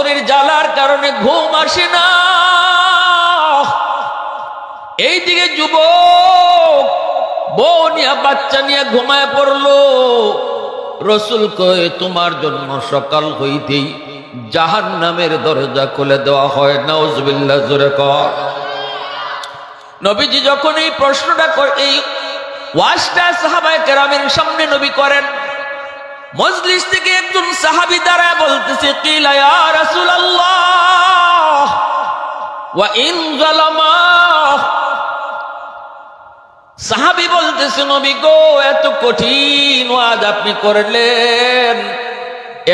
অন্তরের জ্বালার কারণে ঘুম আসে না। এইদিকে যুবক, বউ নিয়ে, বাচ্চা নিয়ে ঘুমায় পড়ল। রসুল কয়ে, তোমার জন্য সকাল হইতেই জাহান নামের দরজা খুলে দেওয়া হয়। নওজবিল্লা জোরে কর। নবীজি যখন এই প্রশ্নটা এই ওয়াজটা সাহাবায় কেরামের সামনে নবী করেন মজলিস থেকে একজন সাহাবি দাঁড়ায় বলতেছে, কিলা ওয়া ইন সাহাবি বলতেছে, নবী গো, এত কঠিন ওয়াজ আপনি করলেন।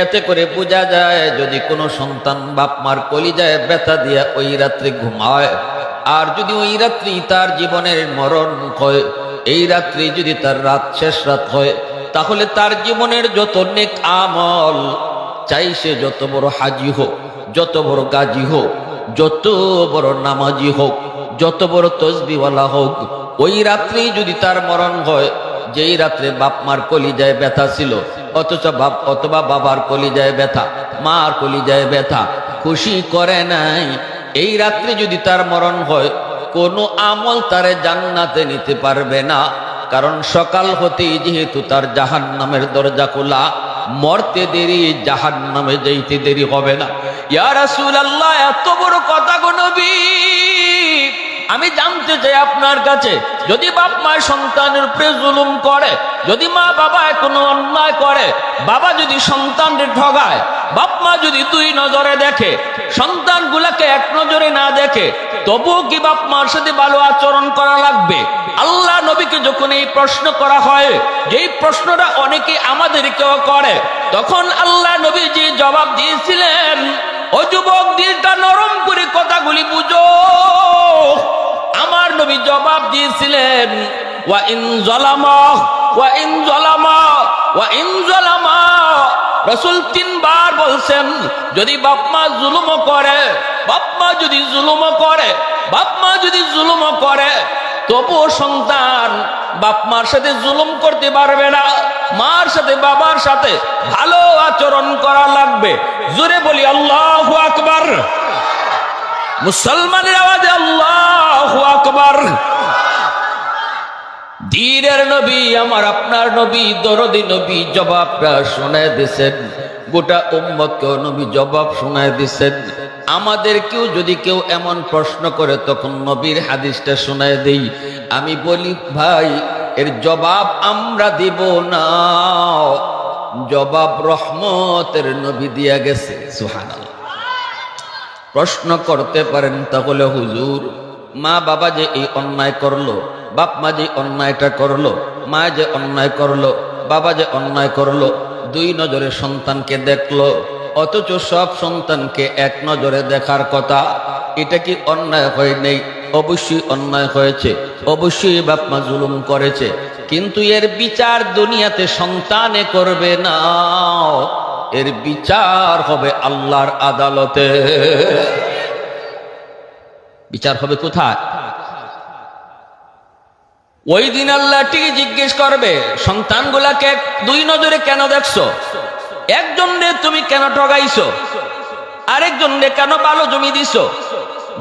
এতে করে বোঝা যায়, যদি কোনো সন্তান বাপ মার কলিজায় ব্যথা দিয়া ওই রাত্রে ঘুমায়, আর যদি ওই রাত্রি তার জীবনের মরণ হয়, এই রাত্রি যদি তার রাত শেষ রাত হয় তাহলে তার জীবনের যত নেক আমল, চাই সে যত বড় হাজি হোক, যত বড় গাজী হোক, যত বড় নামাজি হোক, যত বড় তসবিওয়ালা হোক, ওই রাত্রি যদি তার মরণ হয়, যেই রাত্রে বাপ মার কলিজায় ব্যথা ছিল, অথচ বাপ, অথবা বাবার কলিজায় ব্যথা, মার কলিজায় ব্যথা, খুশি করে নাই, এই রাত্রে যদি তার মরণ হয়, কোনো আমল তারে জান্নাতে নিতে পারবে না। কারণ সকাল হতেই যেহেতু তার জাহান নামের দরজা খোলা, মরতে দেরি জাহান নামে যাইতে দেরি হবে না। ইয়া আল্লাহ এত বড় কথা গো নবী! আমি জানতে চাই আপনার কাছে, যদি বাপ মা সন্তানের উপরে জুলুম করে, যদি মা বাবা কোনো অন্যায় করে, বাবা যদি সন্তানদের ঠগায়, বাপ মা যদি দুই নজরে দেখে, সন্তানগুলাকে এক নজরে না দেখে, তবুও কি বাপ মার সাথে ভালো আচরণ করা লাগবে? আল্লাহ নবীকে যখন এই প্রশ্ন করা হয়, যেই প্রশ্নটা অনেকে আমাদেরকেও করে, তখন আল্লাহ নবী যে জবাব দিয়েছিলেন ও যুবক, দিলটা নরম করে কথাগুলি বুঝো। আমার নবী জবাব দিয়েছিলেন, ওয়া ইন জলামা, ওয়া ইন জলামা, ওয়া ইন জলামা। রসুল তিনবার বলছেন, যদি বাপ মা জুলুম করে, বাপ মা যদি জুলুম করে, বাপ মা যদি জুলুম করে, তবুও সন্তান বাপ মার সাথে জুলুম করতে পারবে না। মার সাথে, বাবার সাথে ভালো আচরণ করা লাগবে। জোরে বলি, আল্লাহ আকবার। মুসলমানের আওয়াজে আল্লাহ আকবার। দিনের নবী, আমার আপনার নবী, দরদি নবী, জবাবটা শোনায় দিছেন। গোটা উম্মতকেও নবী জবাব শোনায় দিছেন। আমাদের কেউ যদি কেউ এমন প্রশ্ন করে, তখন নবীর হাদিসটা শোনায় দেই। আমি বলি, ভাই এর জবাব আমরা দিব না। জবাব রহমতের নবী দিয়া গেছে সুহানাল্লাহ প্রশ্ন করতে পারেন তাহলে হুজুর, মা বাবা যে এই অন্যায় করল, বাপ মা যে অন্যায়টা করল, মা যে অন্যায় করল, বাবা যে অন্যায় করল, দুই নজরে সন্তানকে দেখল, অথচ সব সন্তানকে এক নজরে দেখার কথা, এটা কি অন্যায় হয় নেই? অবশ্যই অন্যায় হয়েছে, অবশ্যই বাপ মা জুলুম করেছে, কিন্তু এর বিচার দুনিয়াতে সন্তানে করবে না। এর বিচার হবে আল্লাহর আদালতে। বিচার হবে কোথায়? ওই দিন আল্লাহ ঠিকই জিজ্ঞেস করবে, সন্তানগুলাকে দুই নজরে কেন দেখছ? একজন তুমি কেন ঠগাইছো? আরেকজন কেন ভালো জমি দিছো?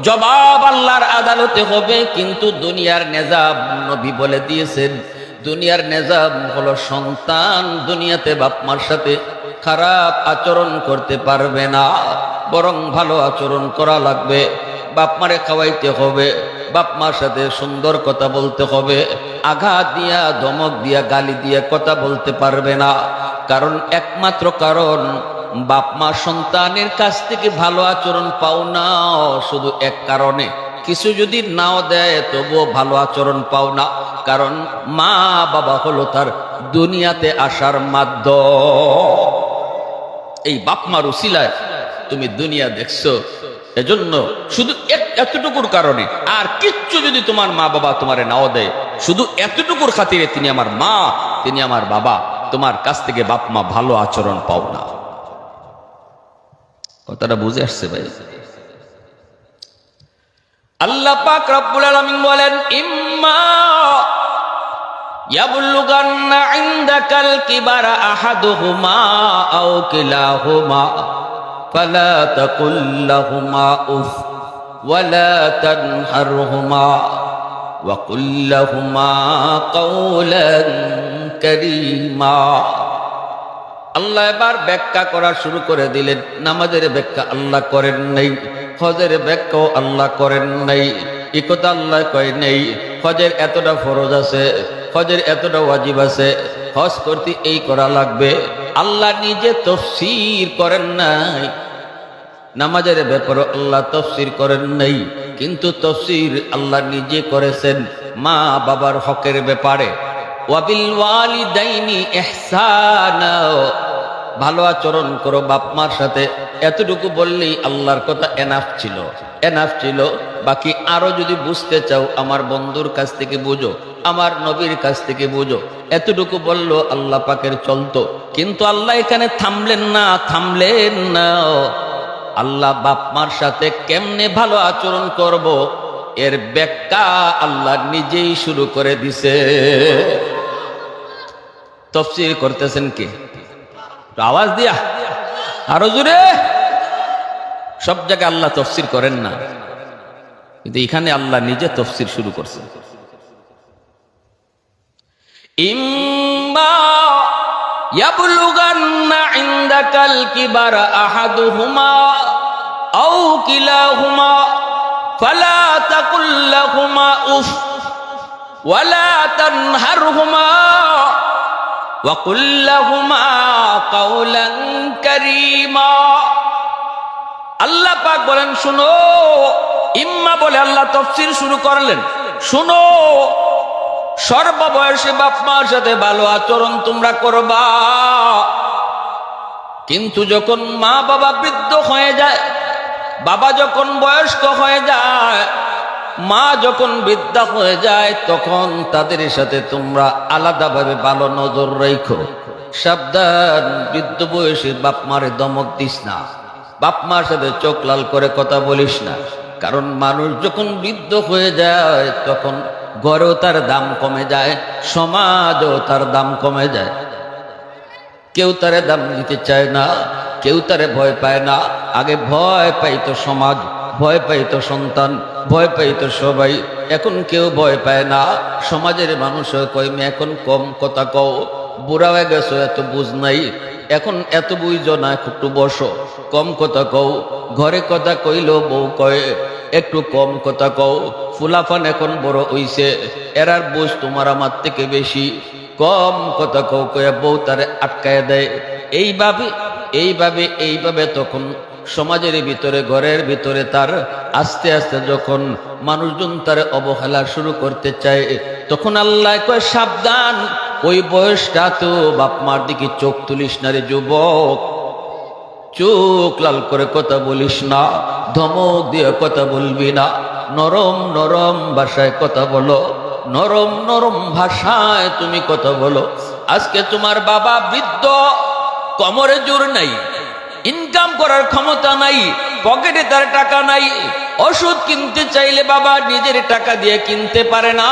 জবাব আল্লাহর আদালতে হবে, কিন্তু দুনিয়ার নেজাব নবী বলে দিয়েছেন, দুনিয়ার নেজাম হলো সন্তান দুনিয়াতে বাপমার সাথে খারাপ আচরণ করতে পারবে না, বরং ভালো আচরণ করা লাগবে, বাপমারে খাওয়াইতে হবে, বাপমার সাথে সুন্দর কথা বলতে হবে, আঘাত দিয়া, ধমক দিয়া, গালি দিয়া কথা বলতে পারবে না, কারণ একমাত্র কারণ বাপ মা সন্তানের কাছ থেকে ভালো আচরণ পাও না, শুধু এক কারণে। কিছু যদি নাও দেয়, তবুও ভালো আচরণ পাও না। কারণ মা বাবা হলো তার দুনিয়াতে আসার মাধ্যম। এই বাপ মার উসিলায় তুমি দুনিয়া দেখছ। এজন্য শুধু এতটুকুর কারণে। আর কিচ্ছু যদি তোমার মা বাবা তোমারে নাও দেয়, শুধু এতটুকুর খাতিরে তিনি আমার মা, তিনি আমার বাবা। তোমার কাছ থেকে বাপ মা ভালো আচরণ পাও না। কথাটা বুঝে আসছে ভাই আল্লাহ পাক রব্বুল আলামিন বলেন ইম্মা ইয়াবলুগান্না ইনদাকাল কিবারা আহাদুহুমা আও কিলাহুমা فلا تقل لهما اف ولا تنهرهما وقل لهما قولا كريما আল্লাহ এবার ব্যাখ্যা করা শুরু করে দিলেন, নামাজের ব্যাখ্যা আল্লাহ করেন নাই, হজের ব্যাখ্যাও আল্লাহ করেন নাই, একথা আল্লাহ কয় নেই, হজের এতটা ফরজ আছে, হজের এতটা ওয়াজিব আছে, হজ করতে এই করা লাগবে, আল্লাহ নিজে তফসির করেন নাই, নামাজের ব্যাপারে আল্লাহ তফসির করেন নাই, কিন্তু তফসির আল্লাহ নিজে করেছেন মা বাবার হকের ব্যাপারে। ওয়াবিল ওয়ালিদাইনি ইহসানা ভালো আচরণ করো বাপ মার সাথে। এতটুকু বললেই আল্লাহর কথা এনাফ ছিল। এনাফ ছিল। বাকি আরও যদি বুঝতে চাও, আমার বন্ধুর কাছ থেকে বুঝো, আমার নবীর কাছ থেকে বুঝো। এতটুকু বলল আল্লাহ পাকের চলতো। কিন্তু আল্লাহ এখানে থামলেন না থামলেন না। আল্লাহ বাপ মার সাথে কেমনে ভালো আচরণ করব? এর ব্যাখ্যা আল্লাহ নিজেই শুরু করে দিছে। তফসির করতেছেন কি? আওয়াজ দিয়া আরো জোরে সব জায়গায় আল্লাহ তফসির করেন না কিন্তু এখানে আল্লাহ নিজে তফসির শুরু করছেন ইম্মা يبلغن عندك الكبر أحدهما أو كلاهما فلا تقل لهما أف ولا تنهرهما وقل لهما قولا كريما আল্লাহ পাক বলেন শুনো ইম্মা বলে আল্লাহ তফসির শুরু করলেন শুনো সর্ববয়সী বাপ মার সাথে ভালো আচরণ তোমরা করবা কিন্তু যখন মা বাবা বৃদ্ধ হয়ে যায় বাবা যখন বয়স্ক হয়ে যায় মা যখন বৃদ্ধা হয়ে যায়, তখন তাদের সাথে তোমরা আলাদাভাবে ভালো নজর রেখো। সাবধান, বৃদ্ধ বয়সের বাপ মারে দমক দিস না। বাপ মার সাথে চোখ লাল করে কথা বলিস না। কারণ মানুষ যখন বৃদ্ধ হয়ে যায়, তখন ঘরেও তার দাম কমে যায়, সমাজও তার দাম কমে যায়। কেউ তারে দাম দিতে চায় না, কেউ তারে ভয় পায় না। আগে ভয় পাইতো সমাজ, ভয় পাইতো সন্তান। ভয় পাইতো সবাই। এখন কেউ ভয় পায় না। সমাজের মানুষ কয়, "মে, এখন কম কথা কও। বুড়া হয়ে গেছো, এত বুঝ নাই। এখন এত বুঝো না একটু বসো। কম কথা কও। ঘরে কথা কইল বউ কয়, একটু কম কথা কও। ফুলাফান এখন বড় হইছে। এরার বুঝ তোমার আমার থেকে বেশি। কম কথা কও কয়া বউ তারে আটকায় দেয়। এইভাবে এইভাবে এইভাবে তখন সমাজের ভিতরে, ঘরের ভিতরে তার আস্তে আস্তে যখন মানুষজন তার অবহেলা শুরু করতে চায়, তখন আল্লাহ কয়, সাবধান, ওই বয়সটা তো বাপ মার দিকে চোখ তুলিস না রে যুবক। চোখ লাল করে কথা বলিস না, ধমক দিয়ে কথা বলবি না। নরম নরম ভাষায় কথা বলো, নরম নরম ভাষায় তুমি কথা বলো। আজকে তোমার বাবা বৃদ্ধ, কমরে জোর নাই। ইনকাম করার ক্ষমতা নাই, পকেটে তার টাকা নাই, ওষুধ কিনতে চাইলে বাবা নিজের টাকা দিয়ে কিনতে পারে না।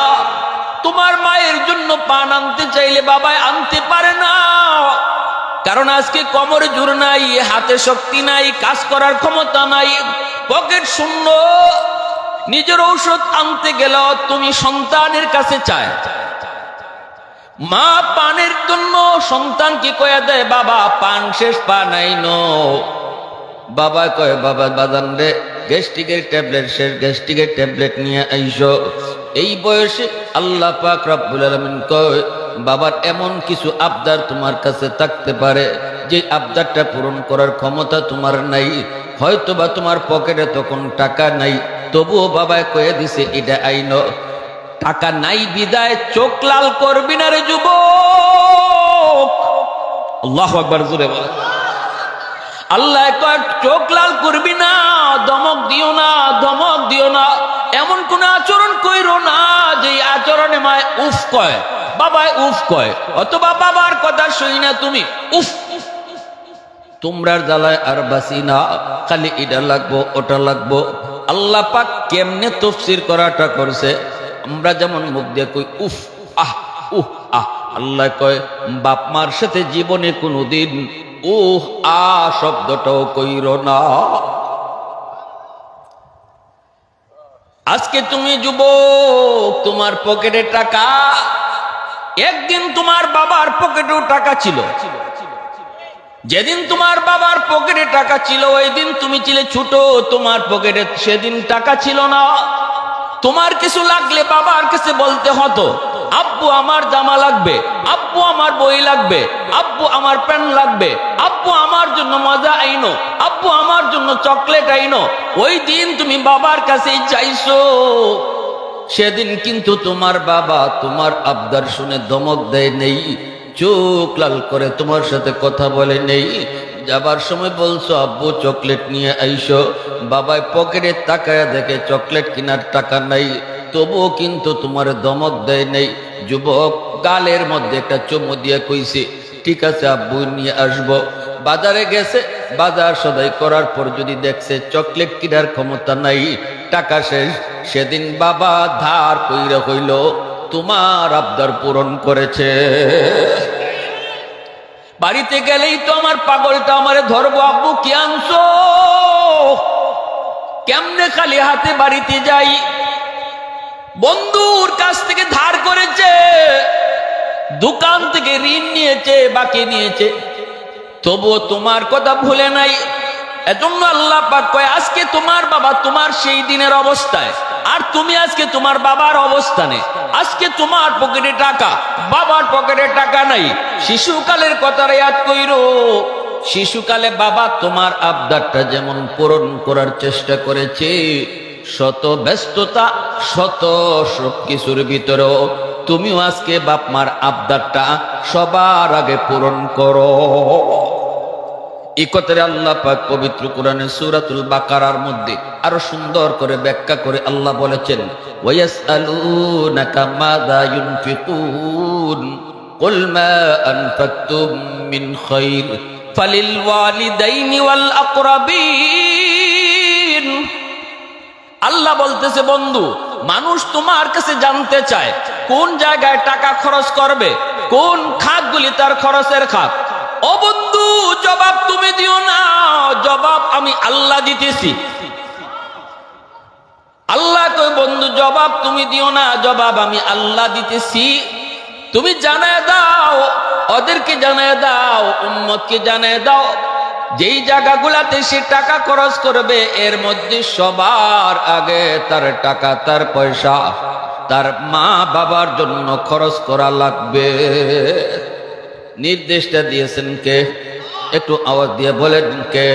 তোমার মায়ের জন্য পান আনতে চাইলে বাবা আনতে পারে না। কারণ আজকে কোমরে জোর নাই, হাতে শক্তি নাই, কাজ করার ক্ষমতা নাই, পকেট শূন্য। নিজের ঔষধ আনতে গেল তুমি সন্তানের কাছে চায়। মা পানের জন্য সন্তান কি কয়ে দেয়, বাবা, পান শেষ, পা নাই নো। বাবা কয়, বাবা বাদান রে, গ্যাস্ট্রিকের ট্যাবলেট শেষ, গ্যাস্ট্রিকের ট্যাবলেট নিয়ে আইসো। এই বয়সে আল্লাহ পাক রব্বুল আলামিন কয়, বাবার এমন কিছু আবদার তোমার কাছে থাকতে পারে, যে আবদারটা পূরণ করার ক্ষমতা তোমার নাই। হয়তো বা তোমার পকেটে তখন টাকা নাই, তবুও বাবায় কয়ে দিছে, এটা আইন। টাকা নাই বিদায়, চোখ লাল করবি না রে যুব আল্লাহ একবার জুড়ে বলে আল্লাহ চোখ লাল করবি না, দমক দিও না, দমক দিও না। এমন কোন আচরণ কইরো না যে আচরণে মায় উফ কয়। বাবায় উফ কয়। অথবা বাবার কথা শুই না তুমি, উফ। তোমরার জ্বালায় আর বাসি না, খালি এটা লাগবো, ওটা লাগবো। আল্লাহ পাক কেমনে তফসির করাটা করছে আমরা যেমন মুখ দিয়ে কই, উফ, আহ, উহ, আহ। আল্লাহ কয়, বাপ মার সাথে জীবনে কোনোদিন উহ, আ শব্দটাও কইর না। আজকে তুমি যুবক, তোমার পকেটে টাকা, একদিন তোমার বাবার পকেটেও টাকা ছিল। যেদিন তোমার বাবার পকেটে টাকা ছিল, ওই দিন তুমি ছিলে ছোট, তোমার পকেটে সেদিন টাকা ছিল না। তোমার কিছু লাগলে বাবার কাছে বলতে হতো, আব্বু, আমার জামা লাগবে, আব্বু, আমার বই লাগবে, আব্বু, আমার প্যান্ট লাগবে, আব্বু, আমার জন্য মজা আইনো, আব্বু, আমার জন্য চকলেট আইনো, ওই দিন তুমি বাবার কাছেই চাইছো সেদিন কিন্তু তোমার বাবা তোমার আবদার শুনে দমক দেয় নেই, চোখ লাল করে তোমার সাথে কথা বলে নেই যাবার সময় বলছো, আব্বু, চকলেট নিয়ে আইসো। বাবাই পকেটে তাকায় দেখে চকলেট কেনার টাকা নাই। তবুও কিন্তু তোমার দমক দেয় নেই। যুবক গালের মধ্যে একটা চুমু দিয়ে কইছে, ঠিক আছে, আব্বু, নিয়ে আসব। বাজারে গেছে। বাজার সদাই করার পর যদি দেখছে চকলেট কেনার ক্ষমতা নাই, টাকা শেষ। সেদিন বাবা ধার কইরা হইল তোমার আবদার পূরণ করেছে। বাড়িতে গেলেই তো আমার পাগলটা আমারে ধরবো, আব্বু, কি আনছো? কেমনে খালি হাতে বাড়িতে যাই? বন্ধুর কাছ থেকে ধার করেছে, দোকান থেকে ঋণ নিয়েছে, বাকি নিয়েছে। তবুও তোমার কথা ভুলে নাই। এজন্য আল্লাহ পাক কয়, আজকে তোমার বাবা তোমার সেই দিনের অবস্থায় আর তুমি আজকে তোমার বাবার অবস্থানে, আজকে তোমার পকেটে টাকা, বাবার পকেটে টাকা নাই। শিশুকালের কথা ইয়াদ কইরো, শিশুকালে বাবা তোমার আবদারটা যেমন পূরণ করার চেষ্টা করেছে, শত ব্যস্ততা, শত সব কিছুর তুমিও আজকে বাপমার আবদারটা সবার আগে পূরণ করো। এই আল্লাহ পাক পবিত্র কোরআনের সূরাতুল বাকারার মধ্যে আরও সুন্দর করে ব্যাখ্যা করে আল্লাহ বলেছেন, ওয়ায়াসআলুনাকা মাযা ইউনফিকুন আনফাকতুম মিন খাইর, ফালিল ওয়ালিদাইনি ওয়াল আকরাবিন। আল্লাহ বলতেছে, বন্ধু, মানুষ তোমার কাছে জানতে চায় কোন জায়গায় টাকা খরচ করবে, কোন খাতগুলি তার খরচের খাত? ও বন্ধু জবাব তুমি দিও না। জবাব আমি আল্লাহ দিতেছি। আল্লাহ কই বন্ধু, জবাব তুমি দিও না, জবাব আমি আল্লাহ দিতেছি। তুমি জানায় দাও, ওদেরকে জানায় দাও, উম্মতকে জানায় দাও। যেই জায়গাগুলাতে সে টাকা খরচ করবে, এর মধ্যে সবার আগে তার টাকা, তার পয়সা, তার মা বাবার জন্য খরচ করা লাগবে। নির্দেশটা দিয়েছেন কে? একটু আওয়াজ দিয়ে বলেন কে?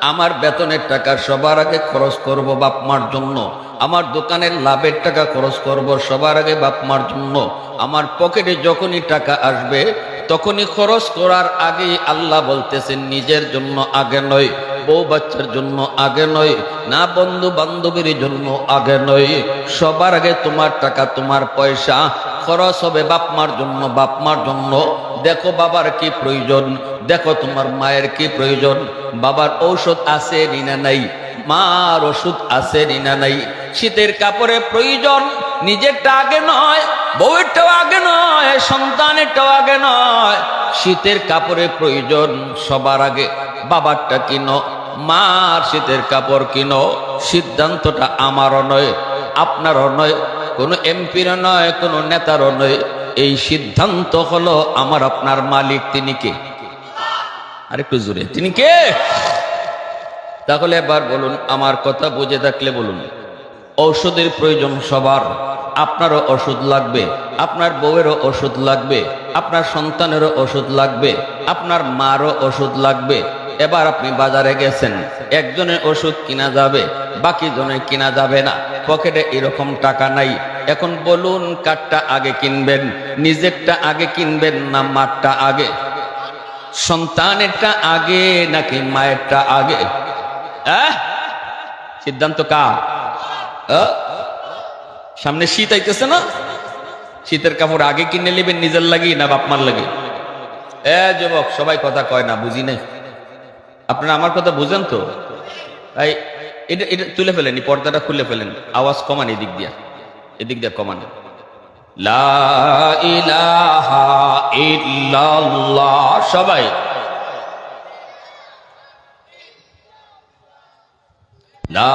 আমার বেতনের টাকা সবার আগে খরচ করব বাপ মার জন্য। আমার দোকানের লাভের টাকা খরচ করব সবার আগে বাপ মার জন্য। আমার পকেটে যখনই টাকা আসবে, তখনই খরচ করার আগেই আল্লাহ বলতেছেন, নিজের জন্য আগে নয়। বউ বাচ্চার জন্য আগে নয়, না বন্ধু বান্ধবীর জন্য আগে নয়। সবার আগে তোমার টাকা, তোমার পয়সা, খরচ হবে বাপ মার জন্য, বাপ মার জন্য। দেখো বাবার কি প্রয়োজন, দেখো তোমার মায়ের কি প্রয়োজন। বাবার ঔষধ আছে নিনা নাই? মার ওষুধ আছে নিনা নাই? শীতের কাপড়ে প্রয়োজন নিজেরটা আগে নয়, বউয়েরটাও আগে নয়, সন্তানেরটাও আগে নয়। শীতের কাপড়ে প্রয়োজন, সবার আগে বাবারটা কিনো, মার শীতের কাপড় কিনো। সিদ্ধান্তটা আমারও নয়, আপনারও নয়, কোনো এমপিরও নয়, কোনো নেতারও নয়। এই সিদ্ধান্ত হলো আমার, আপনার মালিক তিনি কে? আরেকটু জোরে, তিনি কে? তাহলে এবার বলুন, আমার কথা বুঝে থাকলে বলুন। ঔষধের প্রয়োজন সবার। আপনারও ওষুধ লাগবে, আপনার বউয়েরও ওষুধ লাগবে, আপনার সন্তানেরও ওষুধ লাগবে, আপনার মারও ওষুধ লাগবে। এবার আপনি বাজারে গেছেন, একজনের ওষুধ কিনা যাবে, বাকি জনের কিনা যাবে না। পকেটে এরকম টাকা নাই। এখন বলুন, কাঠটা আগে কিনবেন, নিজেরটা আগে কিনবেন না মারটা আগে? সন্তানেরটা আগে নাকি মায়েরটা আগে? সিদ্ধান্ত কা আহ? সামনে শীত আইতেছে না? শীতের কাপড় আগে কিনে নেবেন, নিজের লাগি না বাপমার লাগি এ যুবক, সবাই কথা কয় না, বুঝি নাই? আপনারা আমার কথা বুঝেন তো? তাই এটা এটা তুলে ফেলেন পর্দাটা খুলে ফেলেন, আওয়াজ কমান এদিক দিয়া এদিক দিয়া কমান। সবাই। লা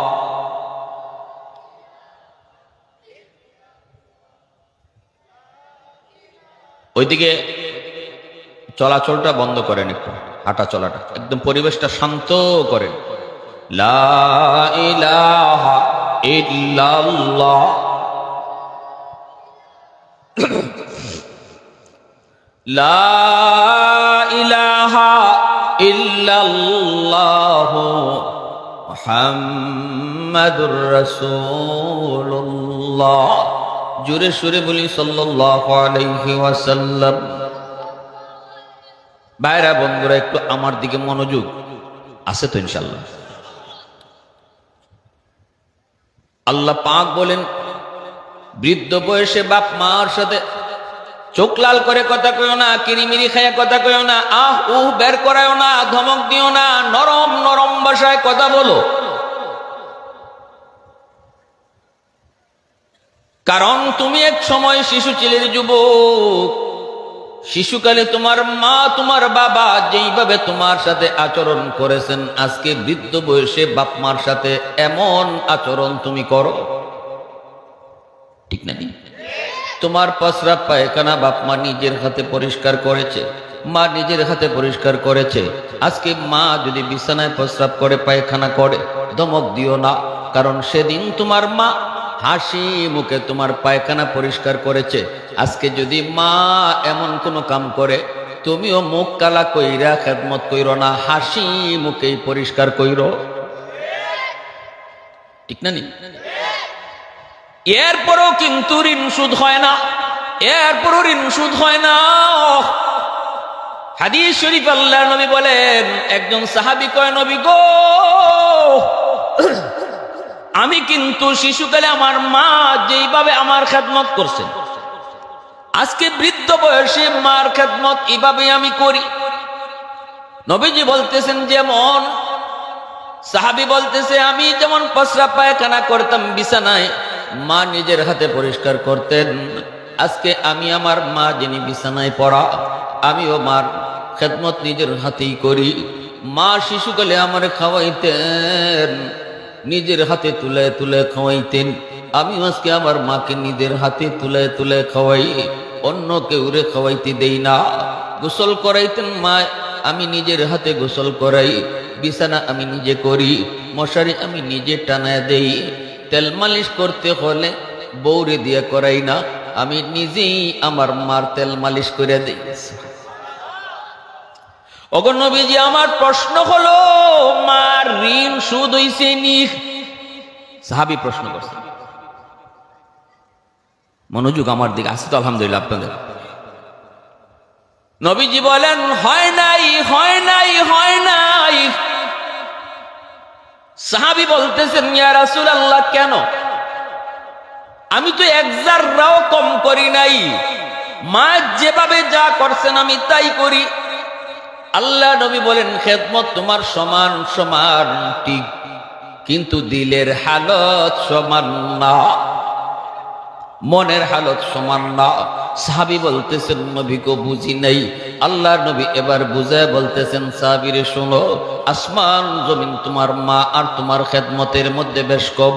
ওইদিকে চলাচলটা বন্ধ করেন একটু হাঁটা চলাটা একদম পরিবেশটা শান্ত করেন। মুহাম্মাদুর রাসূলুল্লাহ। জোরে সুরে বলি ওয়াসাল্লাম। বাইরা বন্ধুরা, একটু আমার দিকে মনোযোগ আছে তো ইনশাল্লাহ আল্লাহ পাক বলেন, বৃদ্ধ বয়সে বাপ মার সাথে চোখ লাল করে কথা কইও না, কিরিমিরি খাইয়া কথা কইও না, আহ, উহ, বের করায়ও না, ধমক দিও না, নরম নরম ভাষায় কথা বলো। কারণ তুমি এক সময় শিশু ছেলের যুবক। শিশুকালে তোমার মা, তোমার বাবা যেইভাবে তোমার সাথে আচরণ করেছেন, আজকে বৃদ্ধ বয়সে বাপ মার সাথে এমন আচরণ তুমি করো। ঠিক না তোমার পসরা পায়খানা বাপ মা নিজের হাতে পরিষ্কার করেছে, মা নিজের হাতে পরিষ্কার করেছে। আজকে মা যদি বিছানায় প্রস্রাব করে, পায়খানা করে, ধমক দিও না, কারণ সেদিন তোমার মা হাসি মুখে তোমার পায়খানা পরিষ্কার করেছে। আজকে যদি মা এমন কোনো কাম করে, তুমিও মুখ কালা কইরা খেদমত কইর না, হাসি মুখেই পরিষ্কার কইর। ঠিক না নি? এরপরও কিন্তু ঋণ সুদ হয় না, এরপরও ঋণ সুদ হয় না। হাদিস শরীফ আল্লাহ নবী বলেন, একজন সাহাবি কয়, নবী গো আমি কিন্তু শিশুকালে আমার মা যেইভাবে আমার খেদমত করছেন, আজকে বৃদ্ধ বয়সে মার খেদমত এইভাবে আমি করি। নবীজি বলতেছেন যেমন, সাহাবি বলতেছে, আমি যেমন পসরা পায়খানা করতাম বিছানায়, মা নিজের হাতে পরিষ্কার করতেন। আজকে আমি আমার মা যিনি বিছানায় পড়া, আমিও মার খেদমত নিজের হাতেই করি। মা শিশুকালে আমার খাওয়াইতেন। নিজের হাতে তুলে তুলে খাওয়াইতেন। আমি আজকে আমার মাকে নিজের হাতে তুলে তুলে খাওয়াই, অন্য কেউ রে খাওয়াইতে দেই না। গোসল করাইতেন মা, আমি নিজের হাতে গোসল করাই, বিছানা আমি নিজে করি, মশারি আমি নিজে টানায় দেই। তেল মালিশ করতে হলে বৌরে দিয়ে করাই না, আমি নিজেই আমার মার তেল মালিশ করে দিই। অগণবীজি আমার প্রশ্ন হলো, মার ঋণ সুদ হইছে সাহাবি প্রশ্ন করছে। মনোযোগ আমার দিকে আছে তো, আলহামদুলিল্লাহ, আপনাদের। নবীজি বলেন, হয় নাই হয় নাই হয় নাই। সাহাবি বলতেছেন, ইয়া রাসূল আল্লাহ কেন? আমি তো এক জাররাও কম করি নাই। মা যেভাবে যা করছেন, আমি তাই করি। আল্লাহ নবী বলেন, খেদমত তোমার সমান সমান ঠিক কিন্তু দিলের হালত সমান না। মনের হালত সমান না। সাহাবি বলতেছেন নবীকে বুঝি নাই। আল্লাহ নবী এবার বুঝায় বলতেছেন, সাহাবিরে শোনো, আসমান, জমিন তোমার মা আর তোমার খেদমতের মধ্যে বেশ কম।